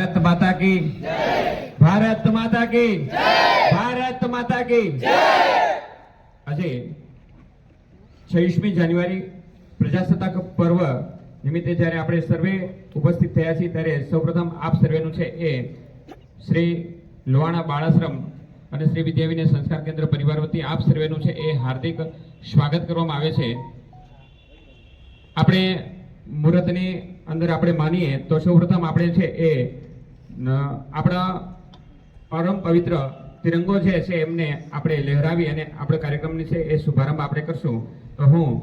ભારત માતા કી ભારત માતા કી ભારત માતા કી આજે છવ્વીસમી જાન્યુઆરી પ્રજાસત્તાક પર્વ નિમિત્તે જ્યારે આપણે સર્વે ઉપસ્થિત થયા છીએ, ત્યારે સૌપ્રથમ આપ સર્વેનું છે એ શ્રી લોહાણા બાળાશ્રમ અને શ્રી વિદ્યાવિનય સંસ્કાર કેન્દ્ર પરિવાર વતી આપ સર્વેનું છે એ હાર્દિક સ્વાગત કરવામાં આવે છે. આપણે મુહૂર્તની અંદર આપણે માનીએ તો સૌપ્રથમ આપણે છે એ આપણા પરમ પવિત્ર તિરંગો જે છે એમને આપણે લહેરાવી અને આપણે કાર્યક્રમની છે એ શુભારંભ આપણે કરશું. તો હું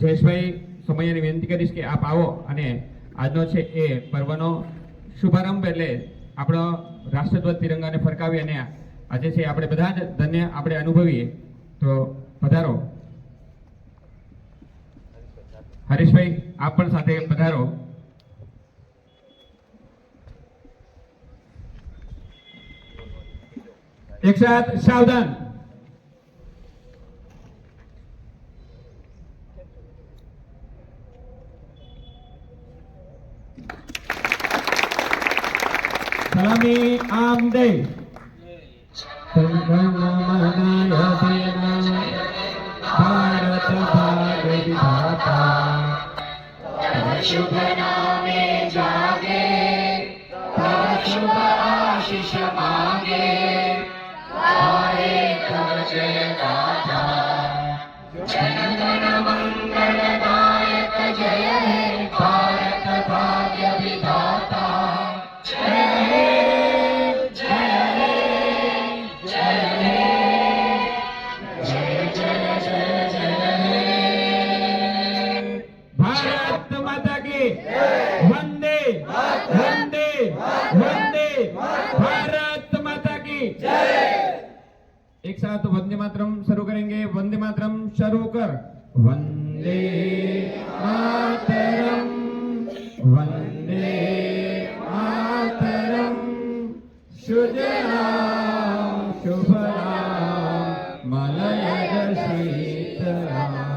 જયેશભાઈ સમયને વિનંતી કરીશ કે આપ આવો અને આજનો છે એ પર્વનો શુભારંભ એટલે આપણો રાષ્ટ્રધ્વજ તિરંગાને ફરકાવી અને આજે છે આપણે બધા જ ધન્ય આપણે અનુભવીએ. તો પધારો. હરીશભાઈ, આપ પણ સાથે પધારો. एक साथ सावधान सलामी आमदे भारत भाग विधाता शुभ नामे जागे शुभ आशीष मांगे एक साथ वंदे मातरम शुरू करेंगे वंदे मातरम शुरू कर वंदे मातरम वंदे मातरम शुभ राम शुभ राम मलय सीतराम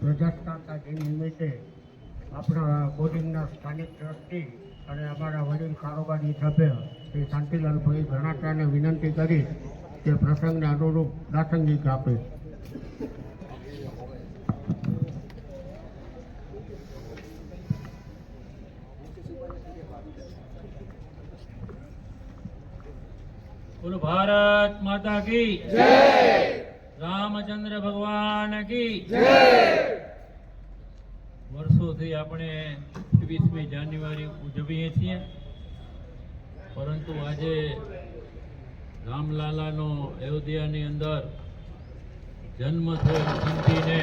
પ્રજાસત્તાક દિન નિમિત્તે આપણા બોર્ડિંગના સ્થાનિક ટ્રસ્ટી અને અમારા વડીલ કારોબારી સભ્ય શ્રી શાંતિલાલભાઈ ઘણાટાને વિનંતી કરી કે પ્રસંગને અનુરૂપ પ્રાસંગિક આપે. બોલો ભારત માતા કી રામચંદ્ર ભગવાન કી વર્ષોથી આપણે ત્રેવીસમી જાન્યુઆરી ઉજવીએ છીએ. પરંતુ આજે રામલાલાનો અયોધ્યાની અંદર જન્મ થયો સમજીને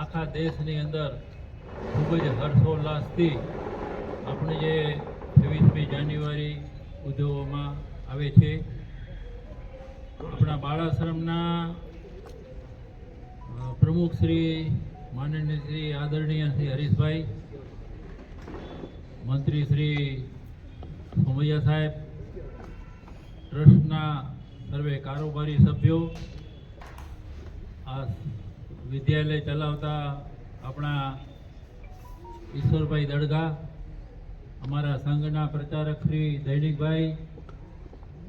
આખા દેશની અંદર ખૂબ જ હર્ષોલ્લાસથી આપણે જે છવ્વીસમી જાન્યુઆરી ઉજવવામાં આવે છે. આપણા બાળાશ્રમના પ્રમુખ શ્રી માનનીય શ્રી આદરણીય શ્રી હરીશભાઈ, મંત્રી શ્રી સોમૈયા સાહેબ, ટ્રસ્ટના સર્વે કારોબારી સભ્યો, આ વિદ્યાલય ચલાવતા આપણા ઈશ્વરભાઈ દડગા, અમારા સંઘના પ્રચારક શ્રી દૈનિકભાઈ,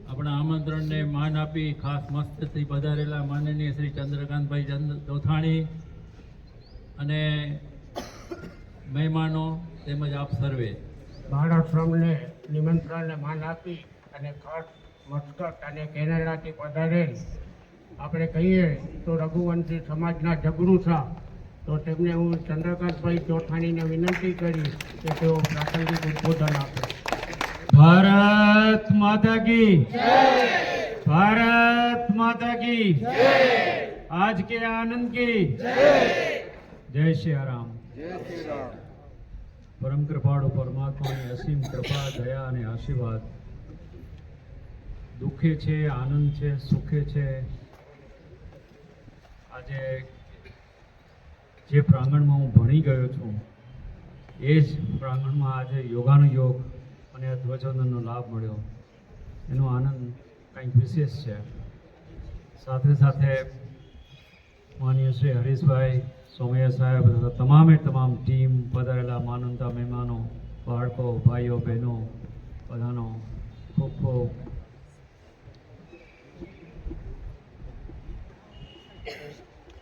આપણા આમંત્રણને માન આપી ખાસ મસ્તથી પધારેલા માનનીય શ્રી ચંદ્રકાંતભાઈ ચંદ્ર દોથાણી અને મહેમાનો તેમજ આપ સર્વે બાળાશ્રમને નિમંત્રણને માન આપી અને ખાસ મસ્કત અને કેનેડાથી પધારેલ આપણે કહીએ તો રઘુવંશી સમાજના જગડું છે તો તેમને હું ચંદ્રકાંતભાઈ ચોથાણીને વિનંતી કરી કે તેઓ પ્રાસંગિક ઉદ્બોધન આપે भारत माता की भारत माता की आज के आनंद की જય શ્રી રામ. જય પરમ કૃપાળુ પરમાત્માની અસીમ કૃપા દયા અને આશીર્વાદ. દુઃખે છે આનંદ છે સુખે છે. આજે જે પ્રાંગણમાં હું ભણી ગયો છું એ જ પ્રાંગણમાં આજે યોગાનો યોગ અને ધ્વજવંદનનો લાભ મળ્યો. એનો આનંદ કંઈક વિશેષ છે. સાથે સાથે માનીય શ્રી હરીશભાઈ સોમૈયા સાહેબ તથા તમામે તમામ ટીમ, પધારેલા માનવતા મહેમાનો, બાળકો, ભાઈઓ, બહેનો, બધાનો ખૂબ ખૂબ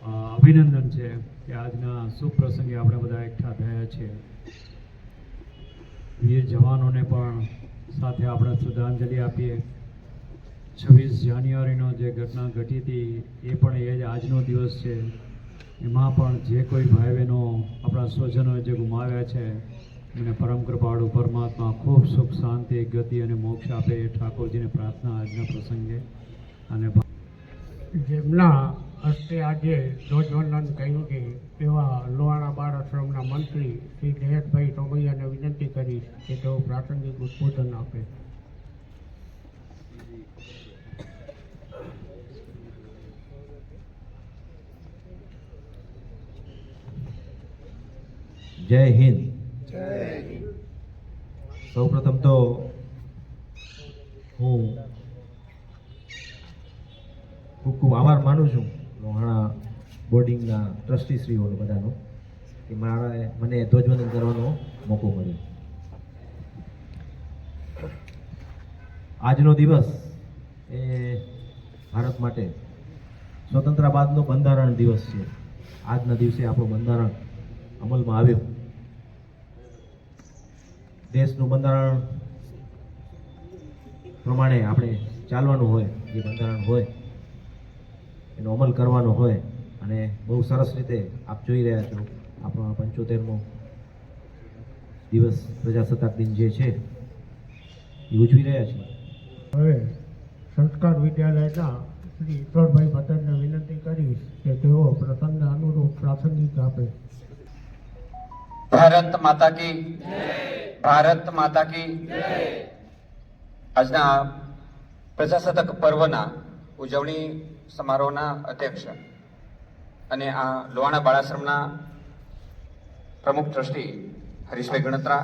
અભિનંદન છે કે આજના શુભ પ્રસંગે આપણે બધા એકઠા થયા છીએ. વીર જવાનોને પણ સાથે આપણે શ્રદ્ધાંજલિ આપીએ. છવ્વીસ જાન્યુઆરીનો જે ઘટના ઘટી હતી, એ પણ એ જ આજનો દિવસ છે. એમાં પણ જે કોઈ ભાઈ બહેનો આપણા સ્વજનો જે ગુમાવ્યા છે, એમને પરમ કૃપાળુ પરમાત્મા ખૂબ સુખ, શાંતિ, ગતિ અને મોક્ષ આપે એ ઠાકોરજીને પ્રાર્થના આજના પ્રસંગે. અને જેમના હસ્તે આજે ધ્વજવંદન કર્યું છે, એવા લોહાણા બાળ આશ્રમના મંત્રી શ્રી જયેશભાઈ ટોમૈયાને વિનંતી કરી કે તેઓ પ્રાસંગિક ઉદ્બોધન આપે. જય હિન્દ. સૌ પ્રથમ તો હું ખૂબ ખૂબ આભાર માનું છું લોહાણા બોર્ડિંગના ટ્રસ્ટીશ્રીઓનો બધાનો કે મારા મને ધ્વજવંદન કરવાનો મોકો મળ્યો. આજનો દિવસ એ ભારત માટે સ્વતંત્ર બાદનો બંધારણ દિવસ છે. આજના દિવસે આપણું બંધારણ અમલમાં આવ્યો. દેશનું બંધારણ પ્રમાણે આપણે ચાલવાનું હોય, જે બંધારણ હોય, એનો અમલ કરવાનો હોય, અને બહુ સરસ રીતે આપ જોઈ રહ્યા છો, આપણો પંચોતેરમો દિવસ પ્રજાસત્તાક દિન જે છે, એ ઉજવી રહ્યા છીએ. હવે સંસ્કાર વિદ્યાલયના શ્રી ઈશ્વરભાઈ ભટ્ટને વિનંતી કરીશ કે તેઓ પ્રસંગને અનુરૂપ પ્રાસંગિક આપે. ભારત માતા કી ભારત માતા કી આજના પ્રજાસત્તાક પર્વના ઉજવણી સમારોહના અધ્યક્ષ અને આ લોહાણા બાળાશ્રમના પ્રમુખ ટ્રસ્ટી હરીશભાઈ ગણત્રા.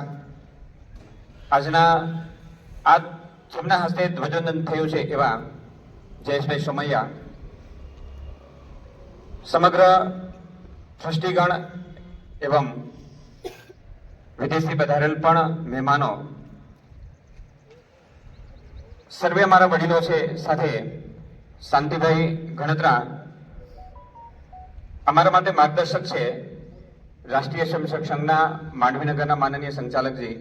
આજના આ જેમના હસ્તે ધ્વજવંદન થયું છે એવા જયેશભાઈ સોમૈયા. સમગ્ર ટ્રસ્ટીગણ એવં વિદેશથી પધારેલ પણ મહેમાનો. સર્વે મારા વડીલો છે, સાથે શાંતિભાઈ ગણત્રા. અમારા માટે માર્ગદર્શક છે, રાષ્ટ્રીય સ્વયંસેવક સંઘના માંડવીનગરના માનનીય સંચાલકજી.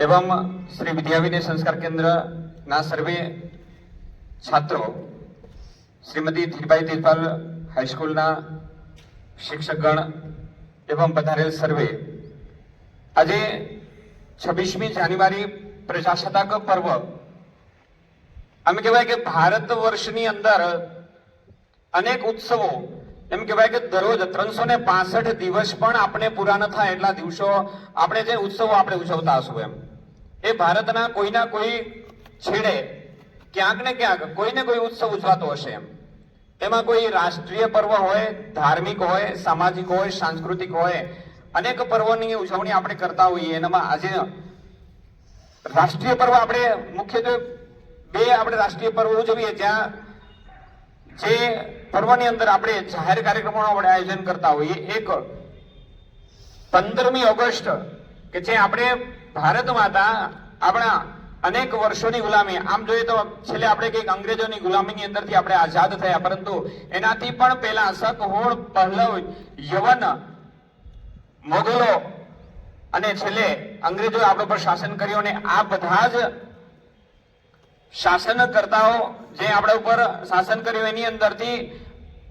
એવમ શ્રી વિદ્યાવિનય સંસ્કાર કેન્દ્રના સર્વે છાત્રો, શ્રીમતી ધીરભાઈ તિરપાલ હાઈસ્કૂલના શિક્ષકગણ એવં પધારેલ સર્વે આજે છવ્વીસમી જાન્યુઆરી પ્રજાસત્તાક પર્વ આમ કહેવાય કે ભારત વર્ષની અંદર અનેક ઉત્સવો એમ કહેવાય કે દરરોજ ત્રણસો ને પાસઠ દિવસ પણ આપણે પૂરા ન થાય એટલા દિવસો આપણે જે ઉત્સવો આપણે ઉજવતા હશું એમ એ ભારતના કોઈના કોઈ છેડે ક્યાંક ને ક્યાંક કોઈને કોઈ ઉત્સવ ઉજવાતો હશે એમ એમાં કોઈ રાષ્ટ્રીય પર્વ હોય, ધાર્મિક હોય, સામાજિક હોય, સાંસ્કૃતિક હોય, અનેક પર્વોની ઉજવણી આપણે કરતા હોઈએ. એનામાં આજે રાષ્ટ્રીય પર્વ આપણે મુખ્યત્વે બે આપણે રાષ્ટ્રીય પર્વ ઉજવીએ. જ્યાં જે પર્વની અંદર આપણે જાહેર કાર્યક્રમોનું આપણે આયોજન કરતા હોઈએ. એક પંદરમી ઓગસ્ટ, કે જે આપણે ભારત માતા આપણા અનેક વર્ષોની ગુલામી. આમ જોઈએ તો છેલ્લે આપણે કંઈક અંગ્રેજોની ગુલામીની અંદરથી આપણે આઝાદ થયા. પરંતુ એનાથી પણ પહેલા શક હોળ પહલવ યવન, મોગલો અને છેલ્લે અંગ્રેજોએ આપણા પર શાસન કર્યું અને આ બધા જ શાસનકર્તાઓ જે આપણા ઉપર શાસન કર્યું એની અંદરથી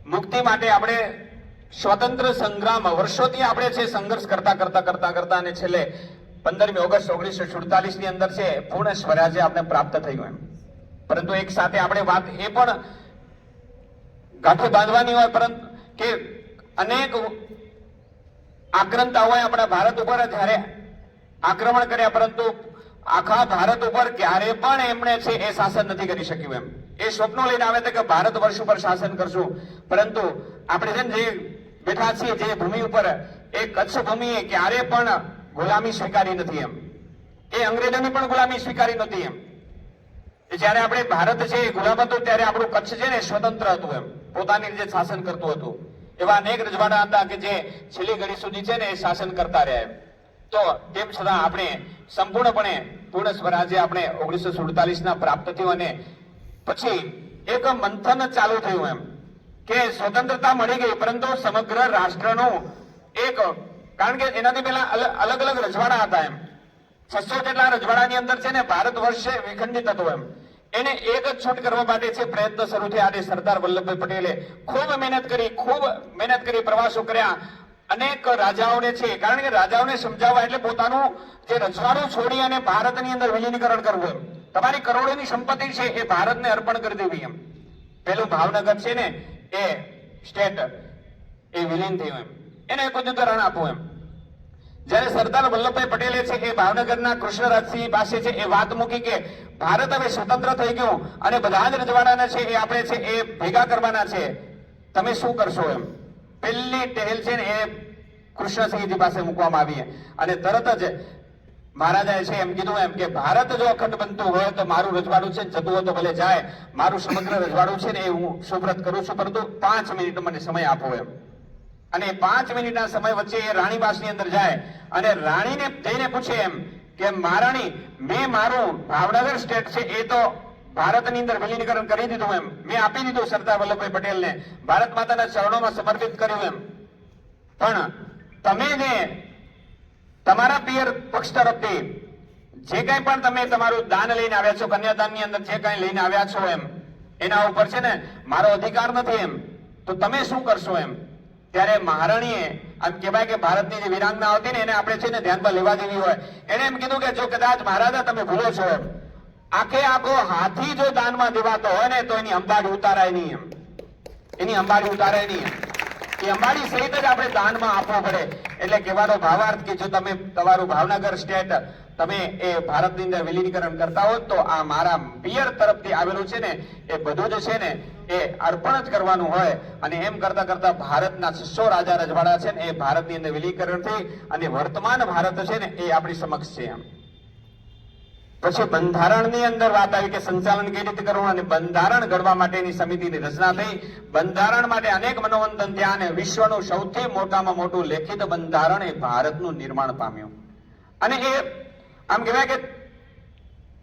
મુક્તિ માટે આપણે સ્વતંત્ર સંગ્રામ, વર્ષોથી આપણે છે સંઘર્ષ કરતા કરતા કરતા કરતા અને છેલ્લે પંદરમી ઓગસ્ટ ઓગણીસો સુડતાલીસની અંદર છે, પૂર્ણ સ્વરાજ્ય આપણે પ્રાપ્ત થયું એમ. પરંતુ એક સાથે આપણે વાત એ પણ ગાંઠે બાંધવાની હોય, પરંતુ કે અનેક આક્રમતા હોય આપણા ભારત ઉપર જ્યારે આક્રમણ કર્યા, પરંતુ આખા ભારત ઉપર ક્યારે પણ એમણે છે એ શાસન નથી કરી શક્યું એમ. એ સ્વપ્નો લઈને આવે કે ભારત વર્ષ ઉપર શાસન કરશું. પરંતુ આપણે છે જે બેઠા છીએ, જે ભૂમિ ઉપર, એ કચ્છ ભૂમિએ ક્યારે પણ ગુલામી સ્વીકારી નથી એમ. એ અંગ્રેજોની પણ ગુલામી સ્વીકારી નથી એમ. જ્યારે આપણે ભારત છે એ ગુલામ હતું ત્યારે આપણું કચ્છ છે ને સ્વતંત્ર હતું એમ. પોતાની રીતે શાસન કરતું હતું. એવા અનેક રજવાડા હતા કે જે છેલ્લી ઘડી સુધી છે ને એ શાસન કરતા રહ્યા એમ. તો તેમ છતાં આપણે સંપૂર્ણપણે પૂર્ણ સ્વરાજ્ય આપણે ઓગણીસો સુડતાલીસ ના પ્રાપ્ત થયું અને પછી એક મંથન ચાલુ થયું એમ. કે સ્વતંત્રતા મળી ગઈ, પરંતુ સમગ્ર રાષ્ટ્રનું એક કારણ કે એનાથી પહેલા અલગ અલગ રજવાડા હતા એમ. છસો જેટલા રજવાડાની અંદર છે ને ભારત વર્ષે વિખંડિત હતું એમ. એને એક જ છૂટ કરવા માટે છે પ્રયત્ન શરૂ થયા. આજે સરદાર વલ્લભભાઈ પટેલે ખૂબ મહેનત કરી, ખૂબ મહેનત કરી પ્રવાસો કર્યા. અનેક રાજાઓને છે, કારણ કે રાજાઓને સમજાવવા એટલે પોતાનું જે રજવાડું છોડી અને ભારતની અંદર વિલીનીકરણ કરવું એમ. તમારી કરોડોની સંપત્તિ છે એ ભારતને અર્પણ કરી દેવી એમ. પેલું ભાવનગર છે ને એ સ્ટેટ એ વિલીન થયું એમ. એને એક ઉદાહરણ આપું એમ. જ્યારે સરદાર વલ્લભભાઈ પટેલે છે એ ભાવનગરના કૃષ્ણરાજસિંહ પાસે છે, એ વાત મૂકી કે ભારત હવે સ્વતંત્ર થઈ ગયું અને બધા જ રજવાડાના છે એ આપણે છે એ ભેગા કરવાના છે. તમે શું કરશો એમ? પહેલી ટહેલ છે ને એ કૃષ્ણસિંહજી પાસે મૂકવામાં આવી અને તરત જ મહારાજાએ છે એમ કીધું એમ કે ભારત જો અખંડ બનતું હોય તો મારું રજવાડું છે જતું હોય તો ભલે જાય. મારું સમગ્ર રજવાડું છે ને એ હું સુપ્રત કરું છું, પરંતુ પાંચ મિનિટ મને સમય આપો એમ. અને પાંચ મિનિટના સમય વચ્ચે એ રાણીવાસની અંદર જાય અને રાણીને જઈને પૂછે એમ કે મહારાણી મેં મારું ભાવનગર સ્ટેટ છે, એ તો ભારતની અંદર વિલીનીકરણ કરી દીધું એમ. મેં આપી દીધું સરદાર વલ્લભભાઈ પટેલને. ભારત માતાના ચરણોમાં સમર્પિત કર્યું એમ. પણ તમે જે તમારા પિયર પક્ષ તરફથી જે કંઈ પણ તમે તમારું દાન લઈને આવ્યા છો, કન્યાદાનની અંદર જે કંઈ લઈને આવ્યા છો એમ, એના ઉપર છે ને મારો અધિકાર નથી એમ. તો તમે શું કરશો એમ? ત્યારે મહારાણીએ આમ કહેવાય કે ભારતની જે વિરાંગના આવતી ને એને આપણે છે ને ધ્યાનમાં લેવા જેવી હોય. એને એમ કીધું કે જો કદાચ મહારાજા તમે ભૂલો છો આખે આખો હાથી જો દાનમાં દેવાતો હોય ને તો એની અંબાડી ઉતારાય નહીં એમ. એની અંબાડી ઉતારાય નહીં એમ. એ અંબાડી સહિત જ આપણે દાનમાં આપવો પડે. એટલે કહેવાનો ભાવાર્થ કે જો તમે તમારું ભાવનગર સ્ટેટ તમે એ ભારતની અંદર વિલીનીકરણ કરતા હો તો આ મારા પિયર તરફથી આવેલું છે ને એ બધું જ છે ને એ અર્પણ જ કરવાનું હોય. અને એમ કરતા કરતા ભારતના છસો રાજા રજવાડા છે ને, એ ભારતની અંદર વિલીનીકરણ થઈ અને વર્તમાન ભારત છે ને, એ આપણી સમક્ષ છે એમ. પછી બંધારણની અંદર વાત આવી કે સંચાલન કેવી રીતે કરવું અને બંધારણ ઘડવા માટેની સમિતિની રચના થઈ. બંધારણ માટે અનેક મનોવંતન થયા અને વિશ્વનું સૌથી મોટામાં મોટું લેખિત બંધારણ એ ભારતનું નિર્માણ પામ્યું. અને એ, આમ કહેવાય કે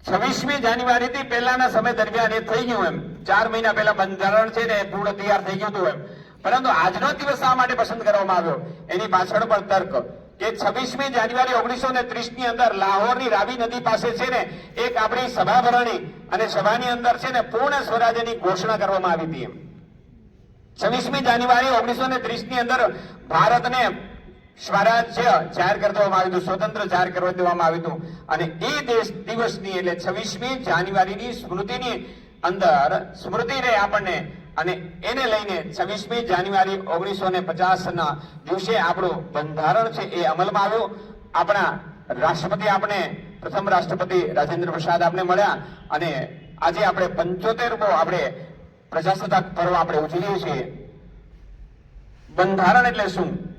છવ્વીસમી જાન્યુઆરી થી પહેલાના સમય દરમિયાન એ થઈ ગયું એમ. ચાર મહિના પહેલા બંધારણ છે ને પૂર્ણ તૈયાર થઈ ગયું હતું એમ. પરંતુ આજનો દિવસ શા માટે પસંદ કરવામાં આવ્યો? એની પાછળ પણ તર્ક. કે છવ્વીસમી જાન્યુઆરી ઓગણીસો ને ત્રીસની અંદર લાહોરની રાવી નદી પાસે છે ને, એક આપણી સભા ભરાણી અને સભાની અંદર છે ને પૂર્ણ સ્વરાજ્યની ઘોષણા કરવામાં આવી હતી એમ. છવ્વીસમી જાન્યુઆરી ઓગણીસો ને ત્રીસની અંદર ભારતને સ્વરાજ્ય જાહેર કરી દેવામાં આવ્યું હતું, સ્વતંત્ર જાહેર કરવા દેવામાં આવ્યું હતું. અને એ દેશ દિવસની, એટલે છવ્વીસમી જાન્યુઆરીની સ્મૃતિની અંદર સ્મૃતિ રહે આપણને, અને એને લઈને છવ્વીસમી જાન્યુઆરી ઓગણીસો ને પચાસ ના દિવસે આપણું બંધારણ છે એ અમલમાં આવ્યું. આપણા રાષ્ટ્રપતિ આપણે પ્રથમ રાષ્ટ્રપતિ રાજેન્દ્ર પ્રસાદ આપણે મળ્યા. અને આજે આપણે પંચોતેરમો આપણે પ્રજાસત્તાક પર્વ આપણે ઉજવીએ છીએ. બંધારણ એટલે શું?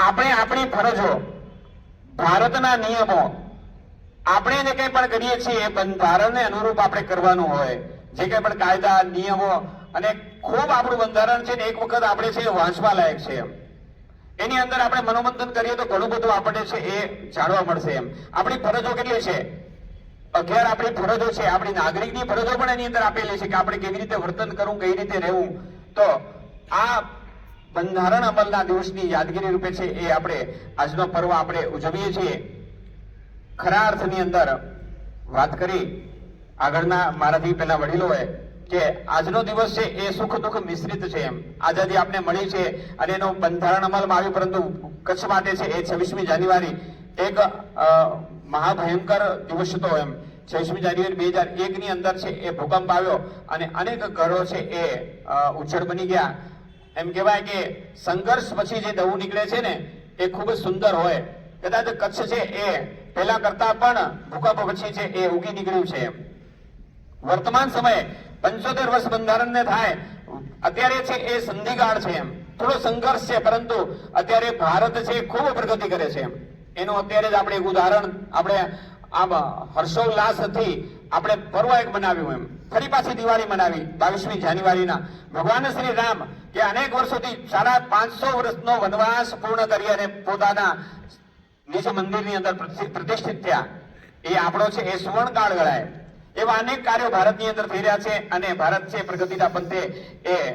આપણે આપણી ફરજો, ભારતના નિયમો, આપણે જે કંઈ પણ કરીએ છીએ એ બંધારણને અનુરૂપ આપણે કરવાનું હોય. જે કંઈ પણ કાયદા, નિયમો અને ખૂબ આપણું બંધારણ છે ને એક વખત આપણે છે વાંચવા લાયક છે એની અંદર આપણે મનોમંથન કરીએ તો ઘણું બધું આપણને છે એ જાણવા મળશે એમ. આપણી ફરજો કેટલી છે? અગિયાર આપણી ફરજો છે. આપણી નાગરિકની ફરજો પણ એની અંદર આપેલી છે કે આપણે કેવી રીતે વર્તન કરવું, કઈ રીતે રહેવું. તો આ બંધારણ અમલના દિવસની યાદગીરી રૂપે છે એ આપણે આજનો પર્વ આપણે ઉજવીએ છીએ. ખરા અર્થની અંદર વાત કરી આગળના મારાથી પેલા વડીલોએ કે આજનો દિવસ છે એ સુખ દુઃખ મિશ્રિત છે એમ. આઝાદી આપણે મળી છે અને એનો બંધારણ અમલમાં આવ્યું, પરંતુ કચ્છ માટે છે એ છવ્વીસમી જાન્યુઆરી એક મહાભયંકર દિવસ હતો એમ. છવ્વીસમી જાન્યુઆરી બે હજાર એકની અંદર છે એ ભૂકંપ આવ્યો અને અનેક ઘરો છે એ ઉછળ બની ગયા. એમ કહેવાય કે સંઘર્ષ પછી જે દવું નીકળે છે ને, એ ખૂબ જ સુંદર હોય. કદાચ કચ્છ છે એ પહેલા કરતા પણ ભૂકંપ પછી છે એ ઉગી નીકળ્યું છે વર્તમાન સમયે પંચોતેર વર્ષ બંધારણને થાય, અત્યારે છે એ સંધિગાળ છે એમ. થોડો સંઘર્ષ છે, પરંતુ અત્યારે ભારત છે ખૂબ પ્રગતિ કરે છે એમ. એનું અત્યારે જ આપણે એક ઉદાહરણ, આપણે આમ હર્ષોલ્લાસથી આપણે પર્વ એક બનાવ્યું એમ. ફરી પાછી દિવાળી મનાવી, બાવીસમી જાન્યુઆરીના. ભગવાન શ્રી રામ કે અનેક વર્ષોથી સાડા પાંચસો વર્ષનો વનવાસ પૂર્ણ કરી અને પોતાના નિજ મંદિરની અંદર પ્રતિ- પ્રતિષ્ઠિત થયા. એ આપણો છે, એ સુવર્ણકાળ ગણાય. એવા અનેક કાર્યો ભારતની અંદર થઈ રહ્યા છે અને ભારત છે પ્રગતિના પંથે એ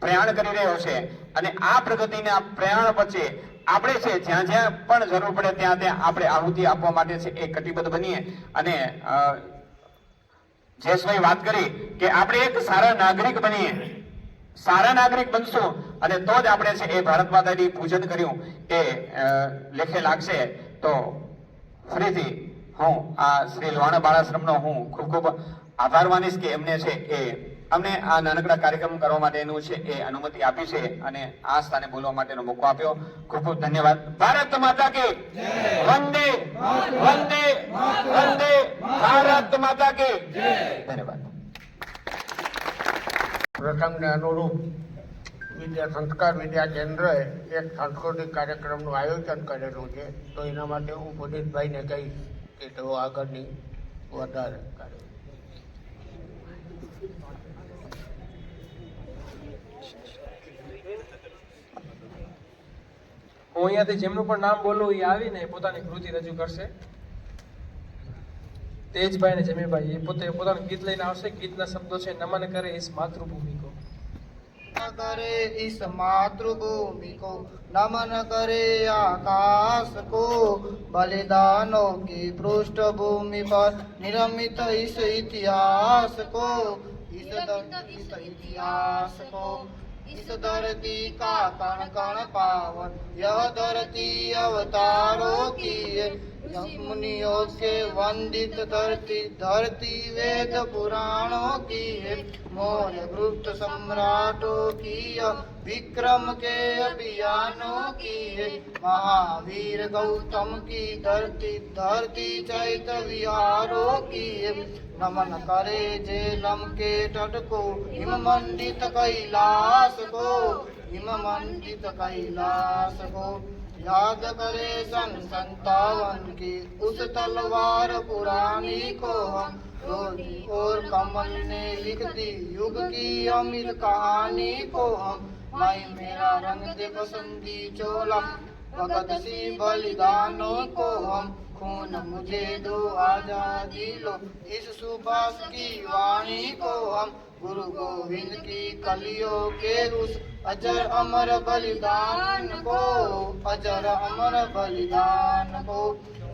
પ્રયાણ કરી રહ્યો છે. અને આ પ્રગતિના પ્રયાણ વચ્ચે આપણે છે, જ્યાં જ્યાં પણ જરૂર પડે ત્યાં ત્યાં આપણે આહુતિ આપવા માટે છે, એ કટિબદ્ધ બનીએ. અને જેશભાઈ વાત કરી કે આપણે એક સારા નાગરિક બનીએ. સારા નાગરિક બનશું અને તો જ આપણે છે એ ભારત માતાની પૂજન કર્યું એ લેખે લાગશે. તો ફરીથી હું આ શ્રી લોહાણા બાળાશ્રમનો હું ખૂબ ખૂબ આભાર માનીશ કે એમને છે એ અમને આ નાનકડા કાર્યક્રમ કરવા માટેનું છે એ અનુમતિ આપી છે અને આ સ્થાને બોલવા માટેનો મોકો આપ્યો. ખૂબ ખૂબ ધન્યવાદ. ભારત માતા કે વંદે. વંદે વંદે. ભારત માતા કે ધન્યવાદ. પ્રસંગને અનુરૂપ વિદ્યા સંસ્કાર વિદ્યા કેન્દ્રએ એક સાંસ્કૃતિક કાર્યક્રમનું આયોજન કરેલું છે. તો એના માટે હું પુનિતભાઈને કહીશ કે તેઓ આગળની વધારે કરે. હું અહીંયાથી જેમનું પણ નામ બોલું એ આવીને પોતાની કૃતિ રજૂ કરશે. તેજભાઈ ને જમીભાઈ એ પોતે પોતાનું ગીત લઈને આવશે ગીતના શબ્દો છે નમન કરે ઇસ માતૃભૂમિ કો करे इस मातृभूमि को नमन करे आकाश को बलिदानों की पृष्ठभूमि पर निर्मित इस इतिहास को इस ध- इस इतिहास को इस धरती का कण कण पावन यह धरती अवतारों की है यह मुनियों के वंदित धरती धरती वेद पुराणों की है मौर्य गुप्त सम्राटों की यह विक्रम के अभियानों की है महावीर गौतम की धरती धरती चैत विहारों की है नमन करे जेलम के तट को हिम मंडित कैलाश को हिम मंडित कैलाश को याद करे सन संतावन की, उस तलवार पुरानी को हम और कमल ने लिख दी युग की अमीर कहानी को हम माई मेरा रंग दे बसंती चोला भगत सी बलिदानों को हम खून मुझे दो आज़ादी लो, इस सुभाष की वाणी को हम गुरु गोविंद की कलियों के उस अजर अमर बलिदान को, अजर अमर बलिदान को।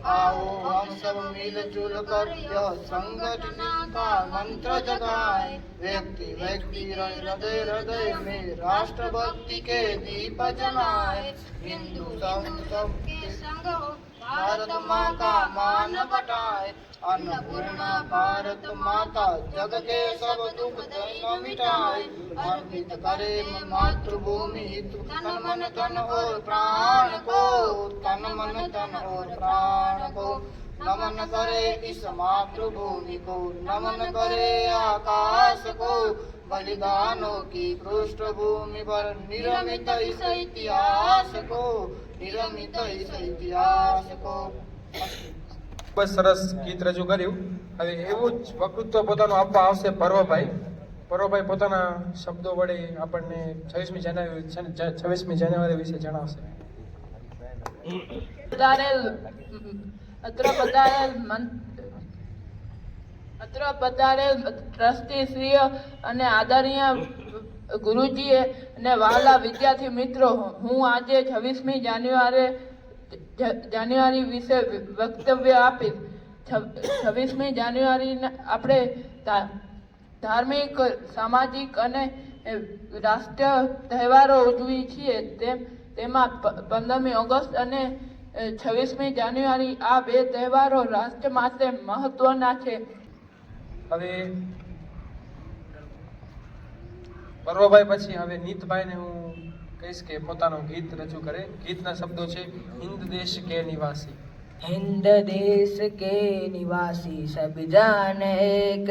आओ हम सब मिलजुल कर यह संगठन का मंत्र जगाए। व्यक्ति व्यक्ति, हृदय हृदय में राष्ट्रभक्ति के दीप जलाए। हिंदू सब सब के संग हो भारत माँ का मान बटाए अन्नपूर्णा भारत माता जग के सब दुख दर्द मिटाए अर्पित करे मातृभूमि तन मन धन और प्राण को। तन मन धन और प्राण को। नमन करे इस मातृभूमि को। नमन करे आकाश को। बलिदानों की पृष्ठभूमि पर निर्मित इस इतिहास को। ખૂબ જ સરસ ગીત રજૂ કર્યું. હવે એવું જ વકૃત્વ પોતાનું આપવા આવશે પર્વભાઈ. પર્વભાઈ પોતાના શબ્દો વડે આપણને છવ્વીસમી જાન્યુઆરી છવ્વીસમી જાન્યુઆરી વિશે જણાવશે. અત્ર પધારેલ અત્ર પધારેલ ટ્રસ્ટી શ્રીઓ અને આદરણીય ગુરુજીએ અને વહાલા વિદ્યાર્થી મિત્રો, હું આજે છવ્વીસમી જાન્યુઆરી જાન્યુઆરી વિશે વક્તવ્ય આપીશ. છવ્વીસમી જાન્યુઆરી આપણે ધાર્મિક, સામાજિક અને રાષ્ટ્રીય તહેવારો ઉજવીએ છીએ. તેમ, તેમાં પંદરમી ઓગસ્ટ અને છવ્વીસમી જાન્યુઆરી આ બે તહેવારો રાષ્ટ્ર માટે મહત્વના છે. હવે પર્વભાઈ પછી હવે નીતભાઈને હું કહીશ કે પોતાનું ગીત રજૂ કરે ગીતના શબ્દો છે હિન્દ દેશ કે નિવાસી हिंद देश के निवासी सब जान एक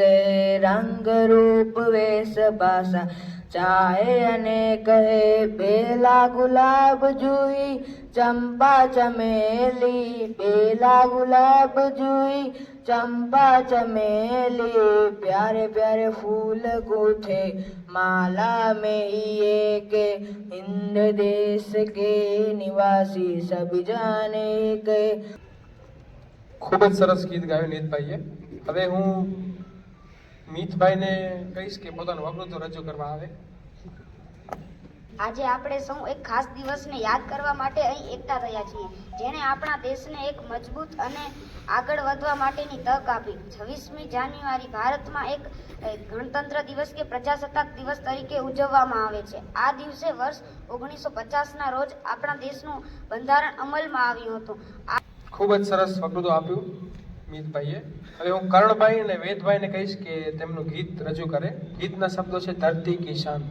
रंग रूप वेश भाषा चाहे अनेक है बेला गुलाब जुई चंपा चमेली बेला गुलाब जुई चंपा चमेली प्यारे प्यारे फूल गूथे माला में ये के हिंद देश के निवासी सब जाने के ખૂબ જ સરસ ગીત ગાયું નીતભાઈએ હવે હું મીતભાઈને કહીશ કે પોતાનું વકૃત્વ રજૂ કરવા આવે આજે આપણે સૌ એક ખાસ દિવસને યાદ કરવા માટે અહીં એકઠા થયા છીએ, જેણે આપણા દેશને એક મજબૂત અને આગળ વધવા માટેની તક આપી. છવ્વીસમી જાન્યુઆરી ભારતમાં એક ગણતંત્ર દિવસ કે પ્રજાસત્તાક દિવસ તરીકે ઉજવવામાં આવે છે. આ દિવસે વર્ષ ઓગણીસો પચાસના રોજ આપણા દેશનું બંધારણ અમલમાં આવ્યું હતું. ખૂબ જ સરસ વકૃત્વ આપ્યું મીતભાઈએ. હવે હું કરણભાઈ અને વેદભાઈને કહીશ કે તેમનું ગીત રજૂ કરે. ગીતના શબ્દો છે, ધરતી કિસાન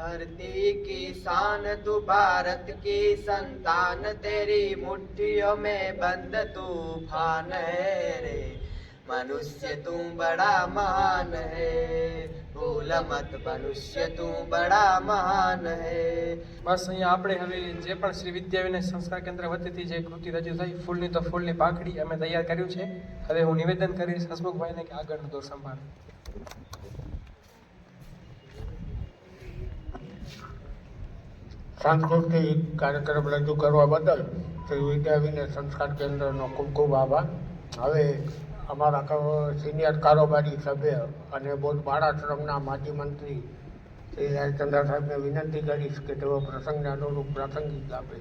धरती किसान तू भारत की संतान तेरी मुट्ठियों में बंद तूफान है रे मनुष्य तू बड़ा महान है भूल मत मनुष्य तू बड़ा महान है બસ અહીંયા આપણે હવે જે પણ શ્રી વિદ્યા વિનય સંસ્કાર કેન્દ્ર વતીથી જે કૃતિ રજૂ થઈ ફૂલની તો ફૂલની પાખડી અમે તૈયાર કર્યું છે હવે હું નિવેદન કરીશ હસમુખભાઈને કે આગળનો દોર સંભાળે સાંસ્કૃતિક કાર્યક્રમ રજૂ કરવા બદલ શ્રી વિદ્યાવીને સંસ્કાર કેન્દ્રનો ખૂબ ખૂબ આભાર. હવે અમારા સિનિયર કારોબારી સભ્ય અને બોધ બાળાશ્રમના માજી મંત્રી શ્રી હરિચંદ્ર સાહેબને વિનંતી કરીશ કે તેઓ પ્રસંગને અનુરૂપ પ્રાસંગિક આપે.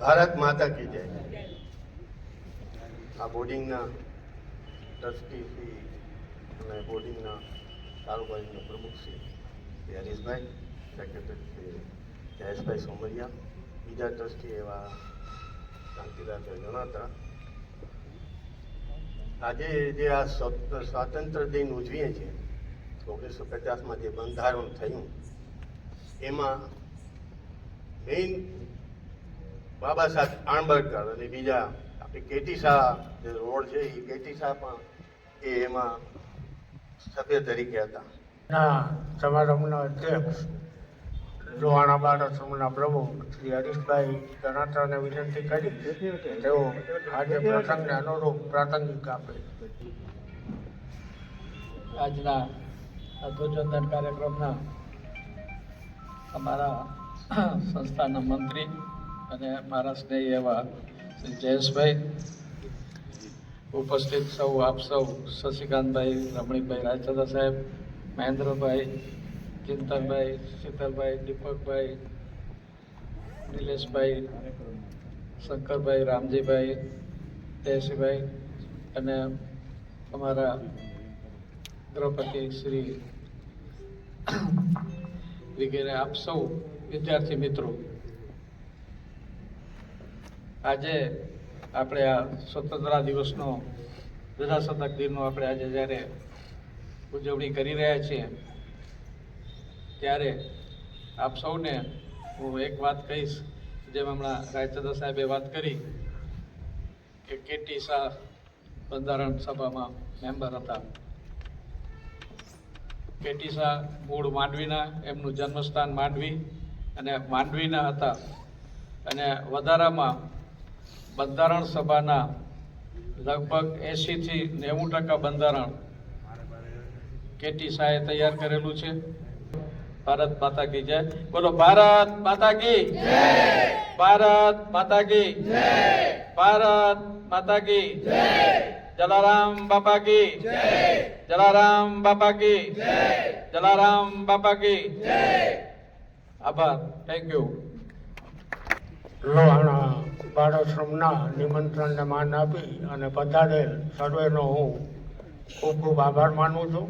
ભારત માતા કી જય. આ બોર્ડિંગના ટ્રસ્ટી શ્રી અને બોર્ડિંગના કારોબારીના પ્રમુખ શ્રી હરીશભાઈ સેક્રેટરી શ્રી જયેશભાઈ સોમરિયા. બીજા ટ્રસ્ટી એવા શાંતિલાલભાઈ જણાતા આજે જે આ સ્વ- સ્વાતંત્ર્ય દિન ઉજવીએ છીએ, ઓગણીસો પચાસમાં જે બંધારણ થયું, એમાં મેઇન બાબા સાહેબ આંબેડકર અને બીજા, આપણે કેટી શાહ જે રોડ છે, એ કેટી શાહ પણ એ એમાં સભ્ય તરીકે હતા. ના સમારંભના અધ્યક્ષ, લોહાણા બાળાશ્રમના પ્રમુખ શ્રી હરીશભાઈ ધનાત્રાને વિનંતી કરી તેઓ આજે પ્રસંગને અનુરૂપ પ્રાસંગિક આપે. આજના ધ્વજવંદન કાર્યક્રમના અમારા સંસ્થાના મંત્રી અને મારા સ્નેહી એવા શ્રી જયેશભાઈ ઉપસ્થિત સૌ, આપ સૌ શશિકાંતભાઈ રમણીકભાઈ રાજચંદ્ર સાહેબ, મહેન્દ્રભાઈ, ચિંતનભાઈ, શીતલભાઈ, દીપકભાઈ, નિલેશભાઈ, શંકરભાઈ, રામજીભાઈ, જયસિંહભાઈ અને અમારા દ્રૌપદી શ્રી વગેરે આપ સૌ વિદ્યાર્થી મિત્રો. આજે આપણે આ સ્વતંત્રતા દિવસનો પ્રજાસત્તાક દિનનો આપણે આજે જ્યારે ઉજવણી કરી રહ્યા છીએ, ત્યારે આપ સૌને હું એક વાત કહીશ, જેમ હમણાં રાયચંદ્ર સાહેબે વાત કરી, કે કેટી શાહ બંધારણ સભામાં મેમ્બર હતા. કેટી શાહ મૂળ માંડવીના, એમનું જન્મસ્થાન માંડવી અને માંડવીના હતા. અને વધારામાં બંધારણ સભાના લગભગ એંશીથી નેવું ટકા બંધારણ કેટી શાહે તૈયાર કરેલું છે. ભારત માતા કી જય. બોલો, ભારત માતા કી ભારત માતા કી ભારત માતા કી જલારામ બાપા કી જલારામ બાપા કી જલારામ બાપા કી આભાર. થેન્ક યુ લોહાણા બાળાશ્રમના નિમંત્રણને માન આપી અને પધારેલ સર્વેનો હું ખૂબ ખૂબ આભાર માનું છું.